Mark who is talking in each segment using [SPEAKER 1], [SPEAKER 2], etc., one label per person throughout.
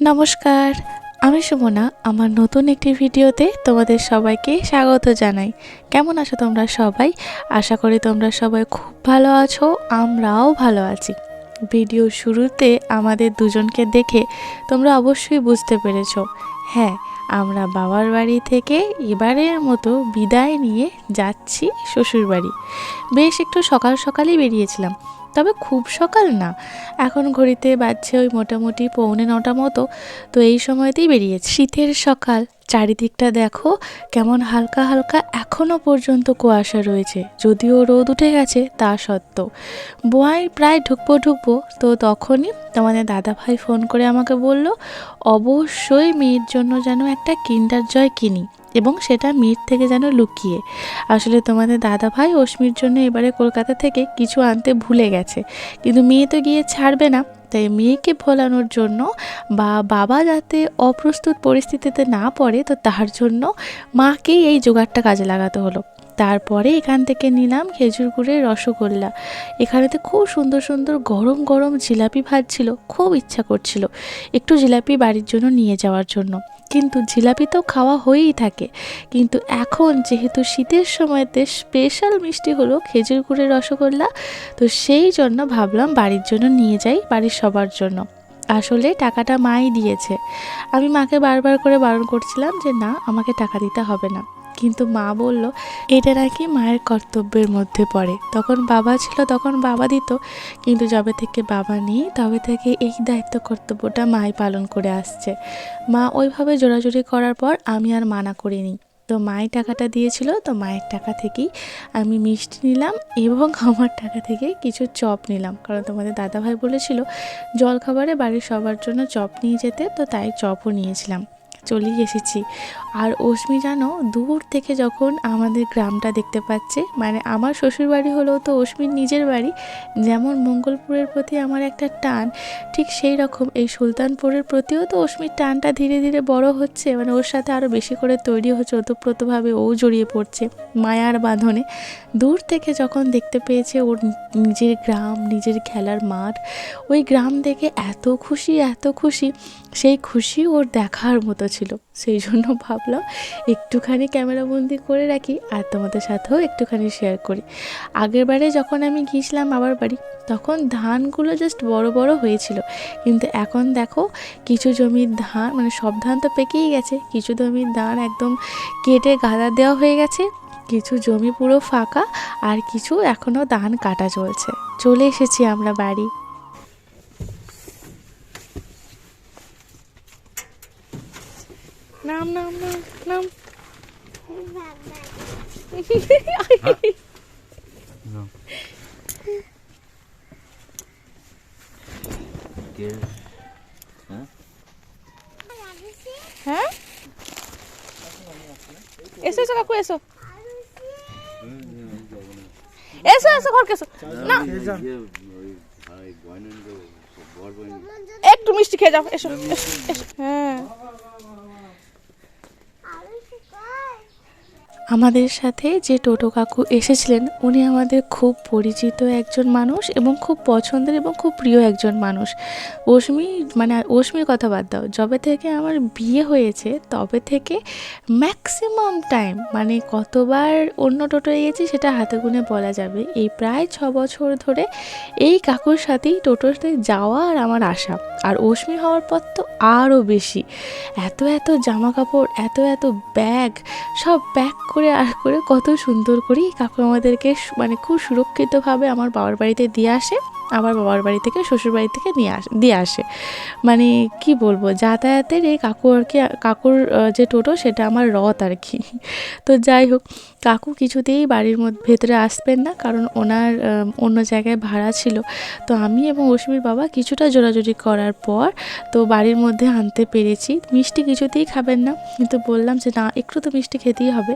[SPEAKER 1] নমস্কার, আমি সুমনা, আমার নতুন একটি ভিডিওতে তোমাদের সবাইকে স্বাগত জানাই। কেমন আছো তোমরা সবাই? আশা করি তোমরা সবাই খুব ভালো আছো, আমরাও ভালো আছি। ভিডিও শুরুতে আমাদের দুজনকে দেখে তোমরা অবশ্যই বুঝতে পেরেছ। হ্যাঁ আমরা বাবার বাড়ি থেকে এবারের মতো বিদায় নিয়ে যাচ্ছি শ্বশুর বাড়ি বেশ একটু সকাল সকালই বেরিয়েছিলাম। তবে খুব সকাল না। এখন ঘড়িতে বাজছে ওই মোটামুটি পৌনে নটা মতো, তো এই সময়তেই বেরিয়েছি। শীতের সকাল, চারিদিকটা দেখো কেমন হালকা হালকা এখনও পর্যন্ত কুয়াশা রয়েছে। যদিও রোদ উঠে গেছে, তা সত্ত্বেও। বোয়াই প্রায় ঢুকবো ঢুকবো, তো তখনই তোমাদের দাদাভাই ফোন করে আমাকে বলল, অবশ্যই মেয়ের জন্য যেন একটা কিন্ডার জয় কিনি। এবং সেটা মিট থেকে যেন লুকিয়ে। আসলে তোমাদের দাদা ভাই অশ্মির জন্য এবারে কলকাতা থেকে কিছু আনতে ভুলে গেছে। কিন্তু মেয়ে তো গিয়ে ছাড়বে না। তাই মেয়েকে ভোলানোর জন্য বা বাবা যাতে অপ্রস্তুত পরিস্থিতিতে না পড়ে, তো তার জন্য মাকেই এই জোগাড়টা কাজে লাগাতে হলো। তারপরে এখান থেকে নিলাম খেজুর গুড়ের রসগোল্লা। এখানেতে খুব সুন্দর সুন্দর গরম গরম জিলাপি ভাজছিল খুব ইচ্ছা করছিল একটু জিলাপি বাড়ির জন্য নিয়ে যাওয়ার জন্য। কিন্তু জিলাপি তো খাওয়া হয়েই থাকে। কিন্তু এখন যেহেতু শীতের সময়তে স্পেশাল মিষ্টি হলো খেজুর গুড়ের রসগোল্লা, তো সেই জন্য ভাবলাম বাড়ির জন্য নিয়ে যাই বাড়ির সবার জন্য। আসলে টাকাটা মাই দিয়েছে। আমি মাকে বারবার করে বারণ করছিলাম যে, না, আমাকে টাকা দিতে হবে না। কিন্তু মা বলল, এটা নাকি মায়ের কর্তব্যের মধ্যে পড়ে। তখন বাবা ছিল, তখন বাবা দিত, কিন্তু যবে থেকে বাবা নেই, তবে থেকে এই দায়িত্ব কর্তব্যটা মাই পালন করে আসছে। মা ওইভাবে জোরাজুরি করার পর আমি আর মানা করিনি। তো মায়ের টাকাটা দিয়েছিল, তো মায়ের টাকা থেকেই আমি মিষ্টি নিলাম এবং আমার টাকা থেকে কিছু চপ নিলাম। কারণ তোমাদের দাদাভাই বলেছিল, জলখাবারে বাড়ির সবার জন্য চপ নিয়ে যেতে। তো তাই চপও নিয়েছিলাম। চলেই এসেছি। আর অশ্মি জানো, দূর থেকে যখন আমাদের গ্রামটা দেখতে পাচ্ছে মানে আমার শ্বশুর বাড়ি হলেও তো অশ্মির নিজের বাড়ি, যেমন মঙ্গলপুরের প্রতি আমার একটা টান, ঠিক সেই রকম এই সুলতানপুরের প্রতিও তো অশ্মির টানটা ধীরে ধীরে বড় হচ্ছে মানে ওর সাথে আরও বেশি করে তৈরি হচ্ছে, ওতপ্রোতভাবে ও জড়িয়ে পড়ছে মায়ার বাঁধনে। দূর থেকে যখন দেখতে পেয়েছে ওর নিজের গ্রাম, নিজের খেলার মাঠ, ওই গ্রাম দেখে এত খুশি এত খুশি, সেই খুশি ওর দেখার মতো ছিল। সেই জন্য ভাবলাম একটুখানি ক্যামেরাবন্দি করে রাখি আর তোমাদের সাথেও একটুখানি শেয়ার করি। আগের বারে যখন আমি গিয়েছিলাম বাবার বাড়ি, তখন ধানগুলো জাস্ট বড় বড় হয়েছিল। কিন্তু এখন দেখো কিছু জমির ধান মানে সব ধান তো পেকেই গেছে। কিছু জমির ধান একদম কেটে গাদা দেওয়া হয়ে গেছে। কিছু জমি পুরো ফাঁকা আর কিছু এখনও ধান কাটা চলছে। চলে এসেছি আমরা বাড়ি। নাম নাম নাম নাম হ্যাঁ এসো এসো কাকু এসো এসো এসো ঘরকে এসো না একটু মিষ্টি খেয়ে যাও এসো এসো, এসো। হ্যাঁ আমাদের সাথে যে টোটো কাকু এসেছিলেন, উনি আমাদের খুব পরিচিত একজন মানুষ এবং খুব পছন্দের এবং খুব প্রিয় একজন মানুষ। অশ্মি মানে অশ্মির কথা বাদ দাও, যবে থেকে আমার বিয়ে হয়েছে, তবে থেকে ম্যাক্সিমাম টাইম মানে কতবার অন্য টোটোয় গেছি সেটা হাতে গুনে বলা যাবে। এই প্রায় ছ বছর ধরে এই কাকুর সাথেই টোটোতে যাওয়া আর আমার আশা আর অশ্মি হওয়ার পর তো আরও বেশি। এত এত জামা কাপড় এত এত ব্যাগ, সব প্যাক করে আর করে কত সুন্দর করে কাকু আমাদেরকে মানে খুব সুরক্ষিতভাবে আমার বাবার বাড়িতে দিয়ে আসে। আবার বাবার বাড়ি থেকে, শ্বশুর বাড়ি থেকে নিয়ে আস, দিয়ে আসে। মানে কি বলব, যাতায়াতের এই কাকু আর কি কাকুর যে টোটো সেটা আমার রথ আর কি। তো যাই হোক, কাকু কিছুতেই বাড়ির মধ্যে, ভেতরে আসবেন না, কারণ ওনার অন্য জায়গায় ভাড়া ছিল। তো আমি এবং অশ্মির বাবা কিছুটা জোরাজুরি করার পর, তো বাড়ির মধ্যে আনতে পেরেছি। মিষ্টি কিছুতেই খাবেন না। কিন্তু বললাম যে, না, একটু তো মিষ্টি খেতেই হবে।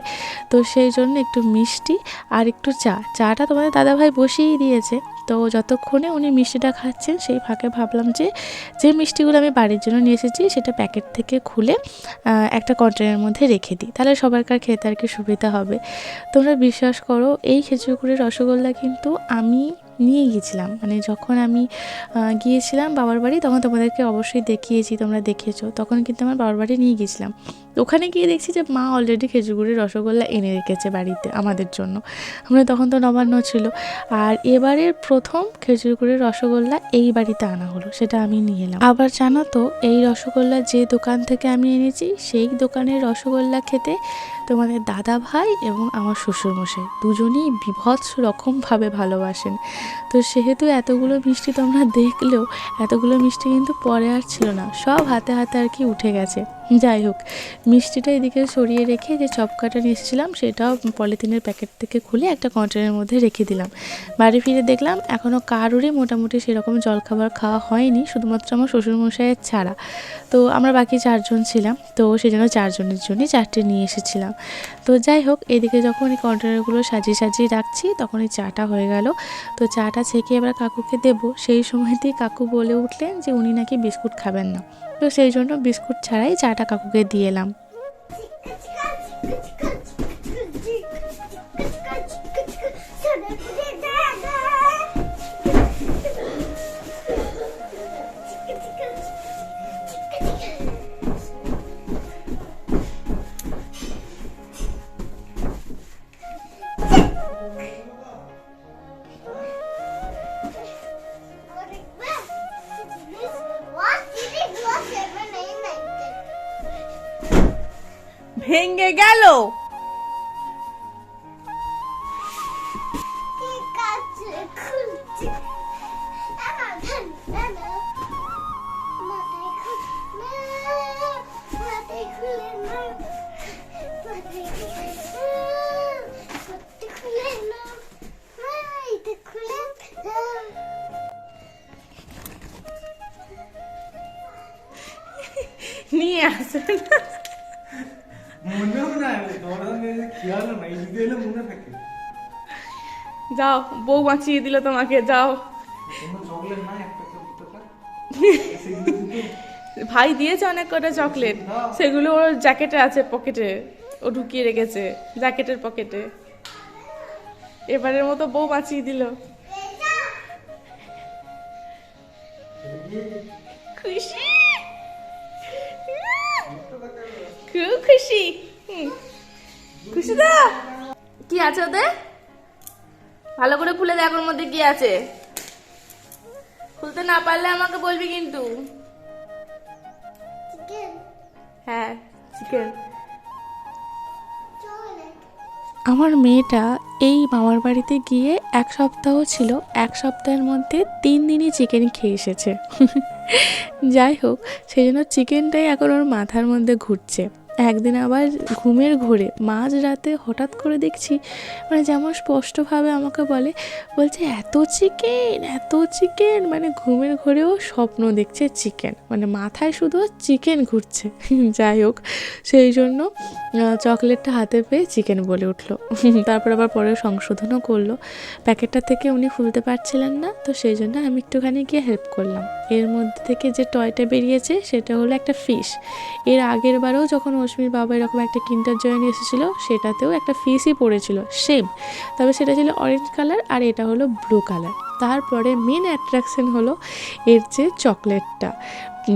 [SPEAKER 1] তো সেই জন্য একটু মিষ্টি আর একটু চা। চাটা তোমাদের দাদাভাই বসিয়েই দিয়েছে। তো যতক্ষণে উনি মিষ্টিটা খাচ্ছেন, সেই ফাঁকে ভাবলাম যে যে মিষ্টিগুলো আমি বাড়ির জন্য নিয়ে এসেছি, সেটা প্যাকেট থেকে খুলে একটা কন্টেনারের মধ্যে রেখে দিই। তাহলে সবারকার খেতে আর কি সুবিধা হবে। তোমরা বিশ্বাস করো, এই খেজুর রসগোল্লা কিন্তু আমি নিয়ে গিয়েছিলাম মানে যখন আমি গিয়েছিলাম বাবার বাড়ি, তখন তোমাদেরকে অবশ্যই দেখিয়েছি, তোমরা দেখিয়েছো তখন কিন্তু আমার বাবার বাড়ি নিয়ে গিয়েছিলাম ওখানে গিয়ে দেখছি যে মা অলরেডি খেজুরগুড়ির রসগোল্লা এনে রেখেছে বাড়িতে আমাদের জন্য। আমরা তখন তো নবান্ন ছিল। আর এবারের প্রথম খেজুরগুড়ির রসগোল্লা এই বাড়িতে আনা হলো, সেটা আমি নিয়ে এলাম। আবার জানো তো, এই রসগোল্লা যে দোকান থেকে আমি এনেছি, সেই দোকানের রসগোল্লা খেতে তোমাদের দাদা ভাই এবং আমার শ্বশুরমশাই দুজনেই বিভৎস রকমভাবে ভালোবাসেন। তো সেহেতু এতগুলো মিষ্টি তোমরা দেখলেও, এতগুলো মিষ্টি কিন্তু পরে আর ছিল না, সব হাতে হাতে আর কি উঠে গেছে। যাই হোক, মিষ্টিটা এদিকে সরিয়ে রেখে যে চপকাটা নিয়ে এসেছিলাম, সেটাও পলিথিনের প্যাকেট থেকে খুলে একটা কন্টেনারের মধ্যে রেখে দিলাম। বাড়ি ফিরে দেখলাম এখনও কারোরই মোটামুটি সেরকম জলখাবার খাওয়া হয়নি, শুধুমাত্র আমার শ্বশুরমশাইয়ের ছাড়া। তো আমরা বাকি চারজন ছিলাম, তো সেই জন্য চারজনের জন্যই চারটে নিয়ে এসেছিলাম। তো যাই হোক, এদিকে যখন এই কন্টেনারগুলো সাজিয়ে সাজিয়ে রাখছি, তখন এই চাটা হয়ে গেল। তো চাটা ছেঁকে এবার কাকুকে দেব। সেই সময়তেই কাকু বলে উঠলেন যে উনি নাকি বিস্কুট খাবেন না। তো সেই জন্য বিস্কুট ছাড়াই চাটা কাকুকে দিয়ে এলাম।
[SPEAKER 2] Thank গেল
[SPEAKER 3] ঠিক আছে
[SPEAKER 2] যাও বউ বাঁচিয়ে দিল তোমাকে যাও। ভাই দিয়েছে অনেক কটা চকলেট সেগুলো ওর জ্যাকেটে আছে পকেটে ও ঢুকিয়ে রেখেছে জ্যাকেটের পকেটে এবারের মতো বউ বাঁচিয়ে দিল। খুশি? খুব খুশি। হুম। খুশি তো কি আছে ওতে ভালো করে খুলে দেখ ওর মধ্যে কি আছে। খুলতে না পারলে আমাকে বলবি কিন্তু। হ্যাঁ চিকেন
[SPEAKER 1] আমার মেয়েটা এই মামার বাড়িতে গিয়ে এক সপ্তাহ ছিল এক সপ্তাহের মধ্যে তিন দিনই চিকেন খেয়ে এসেছে। যাই হোক সেই জন্য চিকেনটাই এখন ওর মাথার মধ্যে ঘুরছে। একদিন আবার ঘুমের ঘোরে মাঝ রাতে হঠাৎ করে দেখছি মানে যেমন স্পষ্টভাবে আমাকে বলে, বলছে, এত চিকেন এত চিকেন। মানে ঘুমের ঘোরেও স্বপ্ন দেখছে চিকেন। মানে মাথায় শুধু চিকেন ঘুরছে। যাই হোক, সেই জন্য চকলেটটা হাতে পেয়ে চিকেন বলে উঠল। তারপর আবার পরে সংশোধনও করল। প্যাকেটটা থেকে উনি খুলতে পারছিলেন না, তো সেই জন্য আমি একটুখানি গিয়ে হেল্প করলাম। এর মধ্যে থেকে যে টয়টা বেরিয়েছে, সেটা হলো একটা ফিশ। এর আগের বারেও যখন অশ্মির বাবা এরকম একটা কিন্টার জয়েন এসেছিল, সেটাতেও একটা ফিসই পড়েছিল সেম তবে সেটা ছিল অরেঞ্জ কালার আর এটা হলো ব্লু কালার তারপরে মেন অ্যাট্রাকশন হলো এর যে চকলেটটা।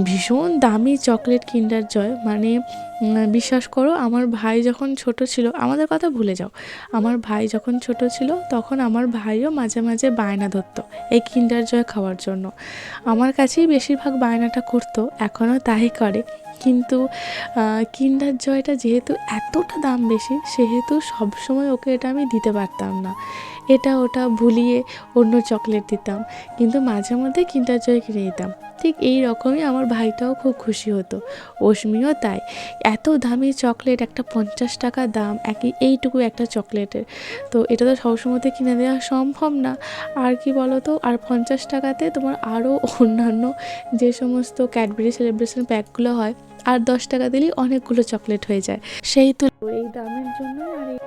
[SPEAKER 1] ভীষণ দামি চকলেট কিন্ডার জয় মানে বিশ্বাস করো, আমার ভাই যখন ছোট ছিল, আমাদের কথা ভুলে যাও, আমার ভাই যখন ছোট ছিল, তখন আমার ভাইও মাঝে মাঝে বায়না ধরতো এই কিন্ডার জয় খাওয়ার জন্য। আমার কাছেই বেশিরভাগ বায়নাটা করতো এখনও তাই করে। কিন্তু কিন্ডার জয়টা যেহেতু এতটা দাম বেশি, সেহেতু সবসময় ওকে এটা আমি দিতে পারতাম না। এটা ওটা ভুলিয়ে অন্য চকলেট দিতাম, কিন্তু মাঝে মধ্যে কিন্ডার জয় কিনে দিতাম। ঠিক এই রকমই আমার ভাইটাও খুব খুশি হতো অশ্মিও তাই। এত দামি চকলেট, একটা পঞ্চাশ টাকা দাম, একই এইটুকু একটা চকলেটের। তো এটা তো সবসময়তে কিনে দেওয়া সম্ভব না। আর কি বলো তো আর পঞ্চাশ টাকাতে তোমার আরও অন্যান্য যে সমস্ত ক্যাডবেরি সেলিব্রেশন প্যাকগুলো হয় আর দশ টাকা দিলেই অনেকগুলো চকলেট হয়ে যায়। সেই তো এই দামের জন্য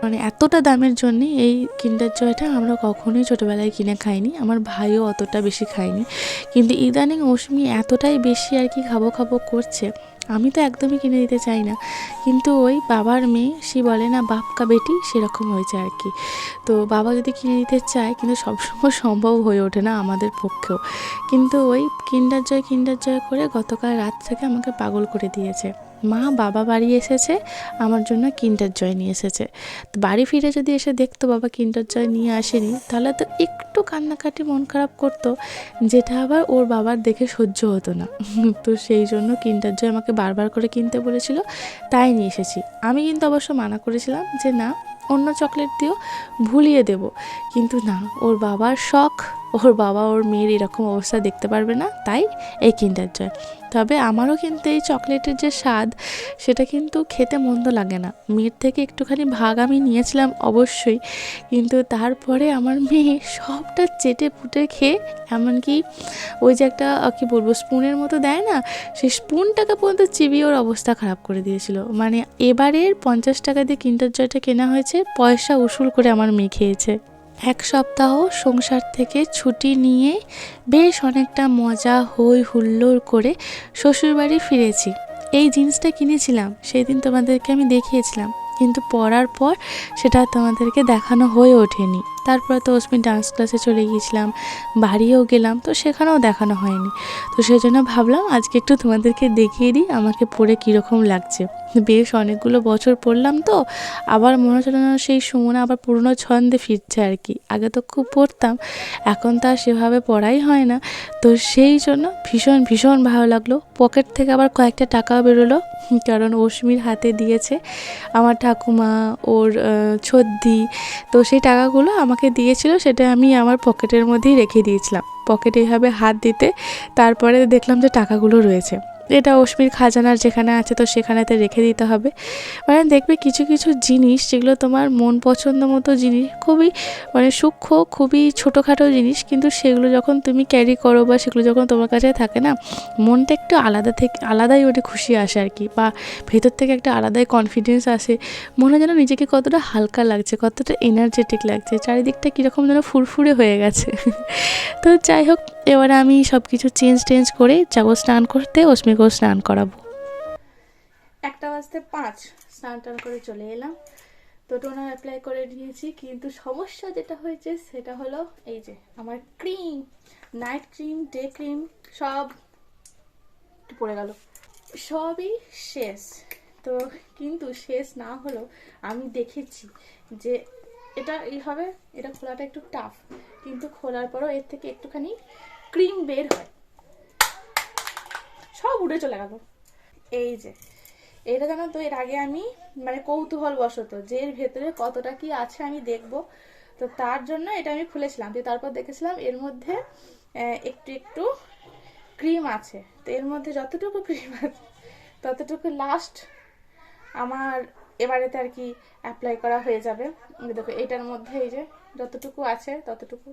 [SPEAKER 1] মানে এতটা দামের জন্য এই কিন্ডার জয়টা আমরা কখনোই ছোটোবেলায় কিনে খাইনি। আমার ভাইও অতটা বেশি খায়নি। কিন্তু ইদানিং মৌসুমি এতটাই বেশি আর কি খাব খাব করছে আমি তো একদমই কিনে দিতে চাই না। কিন্তু ওই বাবার মেয়ে, সে বলে, না বাপকা বেটি, সেরকম হয়েছে আর কি। তো বাবা যদি কিনে দিতে চায়, কিন্তু সবসময় সম্ভব হয়ে ওঠে না আমাদের পক্ষেও। কিন্তু ওই কিন্ডার জয় কিন্ডার জয় করে গতকাল রাত থেকে আমাকে পাগল করে দিয়েছে। মা বাবা বাড়ি এসেছে, আমার জন্য কিন্ডার জয় নিয়ে এসেছে। তো বাড়ি ফিরে যদি এসে দেখতো বাবা কিন্টার জয় নিয়ে আসেনি, তাহলে তো একটু কান্নাকাটি মন খারাপ করতো, যেটা আবার ওর বাবার দেখে সহ্য হতো না। তো সেই জন্য কিন্টার জয় আমাকে বারবার করে কিনতে বলেছিল, তাই নিয়ে এসেছি। আমি কিন্তু অবশ্য মানা করেছিলাম যে না, অন্য চকলেট দিও ভুলিয়ে দেব। কিন্তু না, ওর বাবার শখ ওর বাবা, ওর মেয়ের এরকম অবস্থা দেখতে পারবে না, তাই এই কিন্ডার জয় তবে আমারও কিন্তু এই চকলেটের যে স্বাদ, সেটা কিন্তু খেতে মন্দ লাগে না। মেয়ের থেকে একটুখানি ভাগ আমি নিয়েছিলাম অবশ্যই, কিন্তু তারপরে আমার মেয়ে সবটা চেটে পুটে খেয়ে, এমনকি ওই যে একটা, কী বলব, স্পুনের মতো দেয় না, সেই স্পুনটাকে পর্যন্ত চিবিয়ে ওর অবস্থা খারাপ করে দিয়েছিল। মানে এবারের পঞ্চাশ টাকা দিয়ে কিন্টার জয়টা কেনা হয়েছে, পয়সা উসুল করে আমার মেয়ে খেয়েছে। এক সপ্তাহ সংসার থেকে ছুটি নিয়ে বেশ অনেকটা মজা, হই হুল্লোড় করে শ্বশুরবাড়ি ফিরেছি। এই জিন্সটা কিনেছিলাম সেই দিন তোমাদেরকে আমি দেখিয়েছিলাম। কিন্তু পরার পর সেটা তোমাদেরকে দেখানো হয়ে ওঠেনি। তারপরে তো অস্মি ডান্স ক্লাসে চলে গিয়েছিলাম বাড়িও গেলাম, তো সেখানেও দেখানো হয়নি। তো সেই জন্য ভাবলাম আজকে একটু তোমাদেরকে দেখিয়ে দিই আমাকে পরে কীরকম লাগছে। বেশ অনেকগুলো বছর পড়লাম তো, আবার মনে হচ্ছে সেই সুমনা আবার পুরনো ছন্দে ফিরছে আর কি। আগে তো খুব পড়তাম, এখন তো আর সেভাবে পড়াই হয় না। তো সেই জন্য ভীষণ ভীষণ ভালো লাগল। পকেট থেকে আবার কয়েকটা টাকাও বেরোলো, কারণ অশ্মির হাতে দিয়েছে আমার ঠাকুমা, ওর ছদ্দি। তো সেই টাকাগুলো আমাকে দিয়েছিল সেটা আমি আমার পকেটের মধ্যেই রেখে দিয়েছিলাম। পকেটে এইভাবে হাত দিতে, তারপরে দেখলাম যে টাকাগুলো রয়েছে। এটা অশ্মির খাজানার যেখানে আছে, তো সেখানেতে রেখে দিতে হবে। মানে দেখবে কিছু কিছু জিনিস যেগুলো তোমার মন পছন্দ মতো জিনিস, খুবই মানে সূক্ষ্ম, খুবই ছোটোখাটো জিনিস, কিন্তু সেগুলো যখন তুমি ক্যারি করো বা সেগুলো যখন তোমার কাছে থাকে না, মনটা একটু আলাদা থেকে, আলাদাই ওটা খুশি আসে আর কি, বা ভেতর থেকে একটা আলাদাই কনফিডেন্স আসে। মনে হয় যেন নিজেকে কতটা হালকা লাগছে, কতটা এনার্জেটিক লাগছে, চারিদিকটা কীরকম যেন ফুরফুরে হয়ে গেছে। তো যাই হোক এবারে আমি সব কিছু চেঞ্জ টেঞ্জ করে যাব স্নান করতে অস্মিকেও স্নান করাবো।
[SPEAKER 2] একটা বাজতে পাঁচ, স্নান টান করে চলে এলাম। তো টোনার অ্যাপ্লাই করে নিয়েছি, কিন্তু সমস্যা যেটা হয়েছে সেটা হলো এই যে আমার cream night cream day cream সব পড়ে গেল। সবই শেষ। তো কিন্তু শেষ না হলেও আমি দেখেছি যে এটা এইভাবে এটা খোলাটা একটু টাফ কিন্তু খোলার পরও এর থেকে একটুখানি ক্রিম বের হয়। সব উড়ে চলে গেল। এই যে, এটা জানো তো, এর আগে আমি মানে কৌতূহল বশত যে এর ভেতরে কতটা কি আছে আমি দেখব। তো তার জন্য এটা আমি খুলেছিলাম। দিয়ে তারপর দেখেছিলাম এর মধ্যে একটু একটু ক্রিম আছে। তো এর মধ্যে যতটুকু ক্রিম আছে, ততটুকু লাস্ট আমার এবারেতে আর কি অ্যাপ্লাই করা হয়ে যাবে। দেখো, এটার মধ্যে এই যে যতটুকু আছে, ততটুকু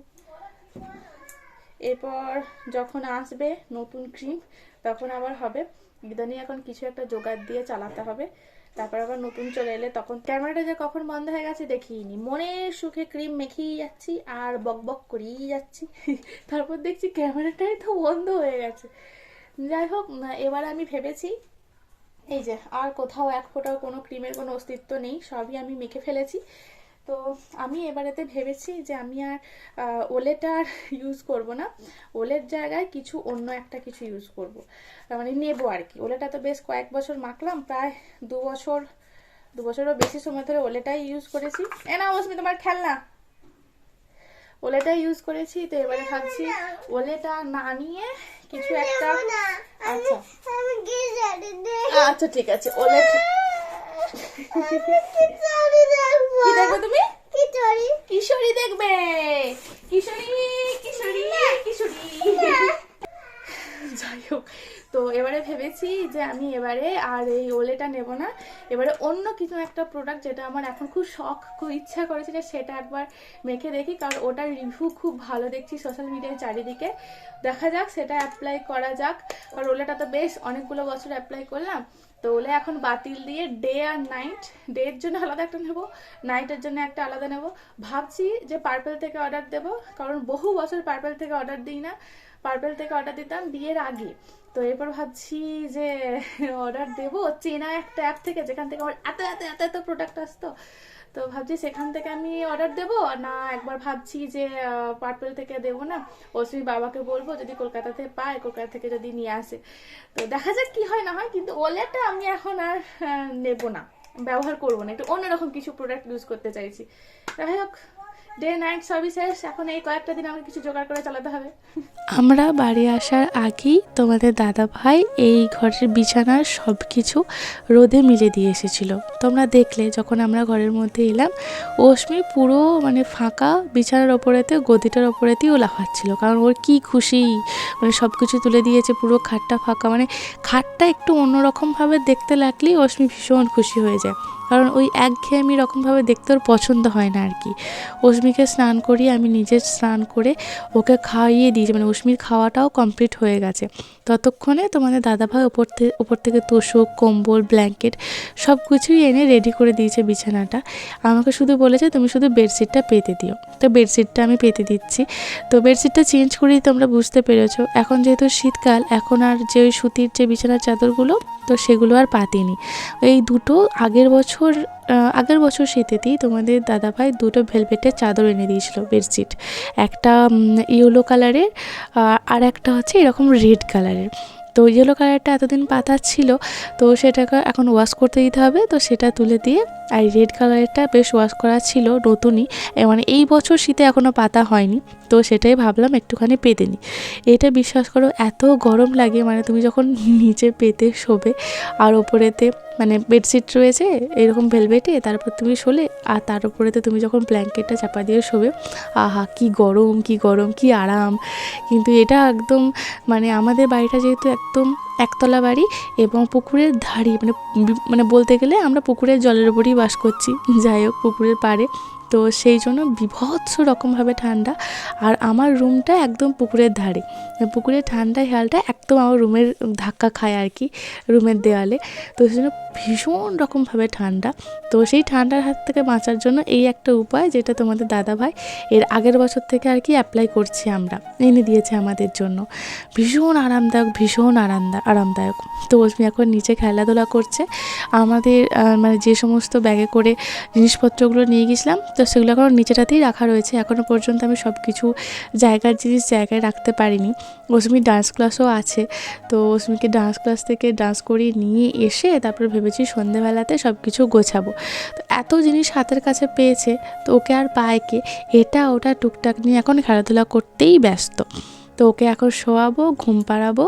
[SPEAKER 2] এরপর যখন আসবে নতুন ক্রিম, তখন আবার হবে। ইদানি এখন কিছু একটা জোগাড় দিয়ে চালাতে হবে। তারপর আবার নতুন চলে এলে তখন ক্যামেরাটা যে কখন বন্ধ হয়ে গেছে দেখিনি মনের সুখে ক্রিম মেখেই যাচ্ছি আর বক বক করেই যাচ্ছি। তারপর দেখছি ক্যামেরাটাই তো বন্ধ হয়ে গেছে। যাই হোক, এবার আমি ভেবেছি, এই যে আর কোথাও এক ফোঁটাও কোনো ক্রিমের কোনো অস্তিত্ব নেই, সবই আমি মেখে ফেলেছি। তো আমি এবারেতে ভেবেছি যে আমি আর ওলেটা আর ইউজ করব না। ওলের জায়গায় কিছু অন্য একটা কিছু ইউজ করব। মানে নেব আর কি। ওলেটা তো বেশ কয়েক বছর মাখলাম প্রায় দু বছর দু বছরও বেশি সময় ধরে ওলেটাই ইউজ করেছি। এ না মৌসুমি তোমার খেলনা। ওলেটাই ইউজ করেছি তো এবারে ভাবছি ওলেটা না নিয়ে কিছু একটা আচ্ছা। আচ্ছা ঠিক আছে। ওলেটা
[SPEAKER 3] কি জানি দেখব
[SPEAKER 2] কি দেখবে তুমি?
[SPEAKER 3] কি
[SPEAKER 2] কিশোরী দেখবে। কিশোরী কিশোরী কিশোরী। যাই হোক তো এবারে ভেবেছি যে আমি এবারে আর এই ওলেটা নেব না। এবারে অন্য কিছু একটা প্রোডাক্ট যেটা আমার এখন খুব শখ খুব ইচ্ছা করেছে যে সেটা একবার মেখে দেখি কারণ ওটার রিভিউ খুব ভালো দেখছি সোশ্যাল মিডিয়ায় চারিদিকে। দেখা যাক সেটা অ্যাপ্লাই করা যাক। কারণ ওলেটা তো বেশ অনেকগুলো বছর অ্যাপ্লাই করলাম। তো ওলে এখন বাতিল দিয়ে ডে আর নাইট ডে এর জন্য আলাদা একটা নেব নাইটের জন্য একটা আলাদা নেব। ভাবছি যে পার্পেল থেকে অর্ডার দেব, কারণ বহু বছর পার্পেল থেকে অর্ডার দিই না। পার্পেল থেকে অর্ডার দিতাম বিয়ের আগে। তো এরপর ভাবছি যে অর্ডার দেব। চেনা একটা অ্যাপ থেকে যেখান থেকে আমার এত এত এত এত প্রোডাক্ট আসতো তো ভাবছি সেখান থেকে আমি অর্ডার দেবো, না একবার ভাবছি যে পার্পেল থেকে দেবো না। ওসমি বাবাকে বলব যদি কলকাতাতে পায়, কলকাতা থেকে যদি নিয়ে আসে। তো দেখা যাক কি হয় না হয়, কিন্তু ওলেটা আমি এখন আর নেব না। ব্যবহার করব না, একটু অন্যরকম কিছু প্রোডাক্ট ইউজ করতে চাইছি। যাই হোক ডে নাইট শেষ এখন এই কয়েকটা দিন আমাকে কিছু জোগাড় করে চালাতে হবে।
[SPEAKER 1] আমরা বাড়ি আসার আগেই তোমাদের দাদা ভাই এই ঘরের বিছানার সব কিছু রোদে মিলে দিয়ে এসেছিল। তোমরা দেখলে যখন আমরা ঘরের মধ্যে এলাম, অশ্মি পুরো মানে ফাঁকা বিছানার ওপরেতে, গদিটার ওপরেতেই ও লাফাচ্ছিল। কারণ ওর কি খুশি মানে সব কিছু তুলে দিয়েছে, পুরো খাটটা ফাঁকা। মানে খাটটা একটু অন্যরকমভাবে দেখতে লাগলেই অশ্মি ভীষণ খুশি হয়ে যায়। কারণ ওই একঘেয়েমি রকমভাবে দেখতে ওর পছন্দ হয় না আর কি। অশ্মিকে স্নান করিয়ে আমি নিজে স্নান করে ওকে খাইয়ে দিয়েছি। মানে অশ্মির খাওয়াটাও কমপ্লিট হয়ে গেছে। ততক্ষণে তোমাদের দাদাভাই ওপর থেকে ওপর থেকে তোষক, কম্বল, ব্ল্যাঙ্কেট সব কিছুই এনে রেডি করে দিয়েছে বিছানাটা। আমাকে শুধু বলেছে, তুমি শুধু বেডশিটটা পেতে দিও। তো বেডশিটটা আমি পেতে দিচ্ছি। তো বেডশিটটা চেঞ্জ করেই তোমরা বুঝতে পেরেছ। এখন যেহেতু শীতকাল, এখন আর যে ওই সুতির যে বিছানার চাদরগুলো, তো সেগুলো আর পাতিনি। এই দুটো আগের বছর আহ, আগের বছর শীতেতেই তোমাদের দাদাভাই দুটো ভেলভেটের চাদর এনে দিয়েছিল বেডশিট। একটা ইয়েলো কালারের আর একটা হচ্ছে এরকম রেড কালারের। তো ইয়েলো কালারটা এতদিন পাতা ছিল তো সেটাকে এখন ওয়াশ করতে দিতে হবে তো সেটা তুলে দিয়ে আর রেড কালারেরটা বেশ ওয়াশ করা ছিল নতুনই মানে এই বছর শীতে এখনও পাতা হয়নি তো সেটাই ভাবলাম একটুখানি পেতে নিই এটা বিশ্বাস করো এত গরম লাগে মানে তুমি যখন নিচে পেতে শোবে আর ওপরেতে মানে বেডশিট রয়েছে, এরকম ভেলভেটে, তারপর তুমি শোলে, আর তার উপরে তো তুমি যখন ব্ল্যাঙ্কেটটা চাপা দিয়ে শোবে, আহা, কি গরম কি গরম, কি আরাম। কিন্তু এটা একদম মানে আমাদের বাড়িটা যেহেতু একদম একতলা বাড়ি এবং পুকুরের ধারি মানে মানে বলতে গেলে আমরা পুকুরের জলের উপরেই বাস করছি। যাই হোক, পুকুরের পাড়ে। তো সেই জন্য বিভৎস রকমভাবে ঠান্ডা। আর আমার রুমটা একদম পুকুরের ধারে। পুকুরের ঠান্ডা হেয়ালটা একদম আমার রুমের ধাক্কা খায় আর কি, রুমের দেওয়ালে তো সেই জন্য ভীষণ রকমভাবে ঠান্ডা। তো সেই ঠান্ডার হাত থেকে বাঁচার জন্য এই একটা উপায় যেটা তোমাদের দাদা ভাই এর আগের বছর থেকে আর কি অ্যাপ্লাই করছি আমরা। এনে দিয়েছে আমাদের জন্য। ভীষণ আরামদায়ক, ভীষণ আরামদা আরামদায়ক। তো অশ্মি এখন নিচে খেলাধুলা করছে। আমাদের মানে যে সমস্ত ব্যাগে করে জিনিসপত্রগুলো নিয়ে গেছিলাম তো সেগুলো এখন নিচেটাতেই রাখা রয়েছে। এখনও পর্যন্ত আমি সব কিছু জায়গার জিনিস জায়গায় রাখতে পারিনি। অসমির ডান্স ক্লাসও আছে। তো অসমিকে ডান্স ক্লাস থেকে ডান্স করিয়ে নিয়ে এসে তারপর ভেবেছি সন্ধেবেলাতে সব কিছু গোছাবো। তো এত জিনিস হাতের কাছে পেয়েছে, তো ওকে আর পায় কে এটা ওটা টুকটাক নিয়ে এখন খেলাধুলা করতেই ব্যস্ত। তো ওকে এখন শোয়াবো, ঘুম পাড়াবো।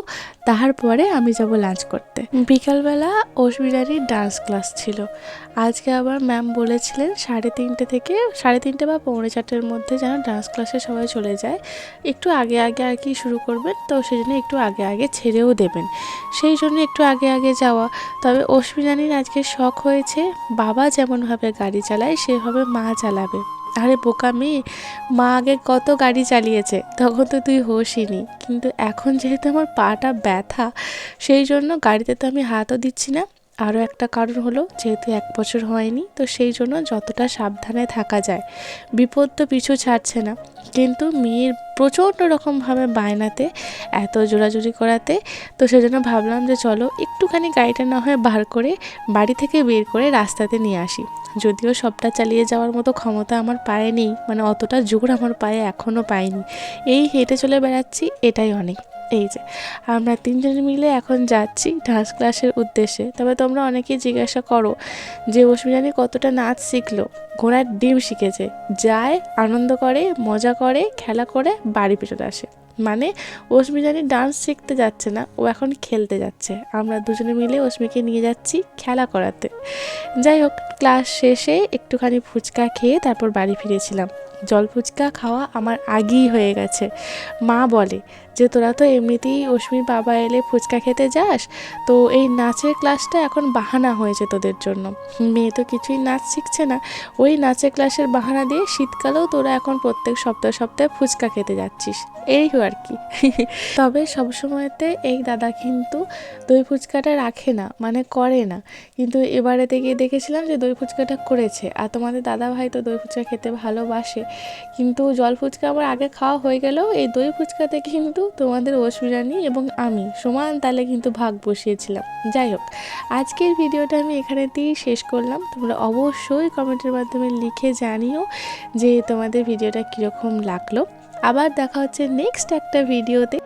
[SPEAKER 1] তারপরে আমি যাব লাঞ্চ করতে। বিকালবেলা অসবিরারির ডান্স ক্লাস ছিল। আজকে আবার ম্যাম বলেছিলেন সাড়ে তিনটে থেকে, সাড়ে তিনটে বা পৌনে চারটের মধ্যে যেন ডান্স ক্লাসে সবাই চলে যায়। একটু আগে আগে আর কি শুরু করবেন, তো সেই জন্য একটু আগে আগে ছেড়েও দেবেন। সেই জন্য একটু আগে আগে যাওয়া। তবে অশ্বিনানির আজকে শখ হয়েছে। বাবা যেমনভাবে গাড়ি চালায়, সেভাবে মা চালাবে। আরে বোকা মেয়ে, মা আগে কত গাড়ি চালিয়েছে, তখন তো তুই হোসিনি কিন্তু এখন যেহেতু আমার পাটা ব্যথা, সেই জন্য গাড়িতে তো আমি হাতও দিচ্ছি না। আরও একটা কারণ হলো যেহেতু এক বছর হয়নি, তো সেই জন্য যতটা সাবধানে থাকা যায়। বিপদ তো পিছু ছাড়ছে না। কিন্তু মেয়ের প্রচণ্ড রকমভাবে বায়নাতে, এত জোরাজুরি করাতে, তো সেজন্য ভাবলাম যে চলো একটুখানি গাড়িটা না হয় বার করে বাড়ি থেকে বের করে রাস্তাতে নিয়ে আসি। যদিও সবটা চালিয়ে যাওয়ার মতো ক্ষমতা আমার পায়ে নেই মানে অতটা জোর আমার পায়ে এখনও পাইনি। এই হেঁটে চলে বেড়াচ্ছি, এটাই অনেক। এই যে, আমরা তিনজন মিলে এখন যাচ্ছি ডান্স ক্লাসের উদ্দেশ্যে। তবে তোমরা অনেকেই জিজ্ঞাসা করো যে অশ্মিরানি কতটা নাচ শিখলো? ঘোড়ার ডিম শিখেছে, যায়, আনন্দ করে, মজা করে, খেলা করে, বাড়ি ফেরত আসে। মানে অশ্মিরানি ডান্স শিখতে যাচ্ছে না, ও এখন খেলতে যাচ্ছে। আমরা দুজনে মিলে অশ্মিকে নিয়ে যাচ্ছি খেলা করাতে। যাই হোক ক্লাস শেষে একটুখানি ফুচকা খেয়ে তারপর বাড়ি ফিরেছিলাম। জল ফুচকা খাওয়া আমার আগেই হয়ে গেছে। মা বলে যে তোরা তো এমনিতেই অশ্মির বাবা এলে ফুচকা খেতে যাস, তো এই নাচের ক্লাসটা এখন বাহানা হয়েছে তোদের জন্য। মেয়ে তো কিছুই নাচ শিখছে না। ওই নাচের ক্লাসের বাহানা দিয়ে শীতকালেও তোরা এখন প্রত্যেক সপ্তাহে সপ্তাহে ফুচকা খেতে যাচ্ছিস। এই আর কি। তবে সবসময়তে এই দাদা কিন্তু দই ফুচকাটা রাখে না মানে করে না। কিন্তু এবারেতে গিয়ে দেখেছিলাম যে দই ফুচকাটা করেছে। আর তোমাদের দাদা ভাই তো দই ফুচকা খেতে ভালোবাসে। কিন্তু জল ফুচকা আমার আগে খাওয়া হয়ে গেলেও এই দই ফুচকাতে কিন্তু তোমাদের অসুরানি এবং আমি সমান তালে কিন্তু ভাগ বসিয়েছিলাম। যাই হোক আজকের ভিডিওটা আমি এখানে দিয়েই শেষ করলাম। তোমরা অবশ্যই কমেন্টের মাধ্যমে লিখে জানিও যে তোমাদের ভিডিওটা কীরকম লাগল। আবার দেখা হচ্ছে নেক্সট একটা ভিডিওতে।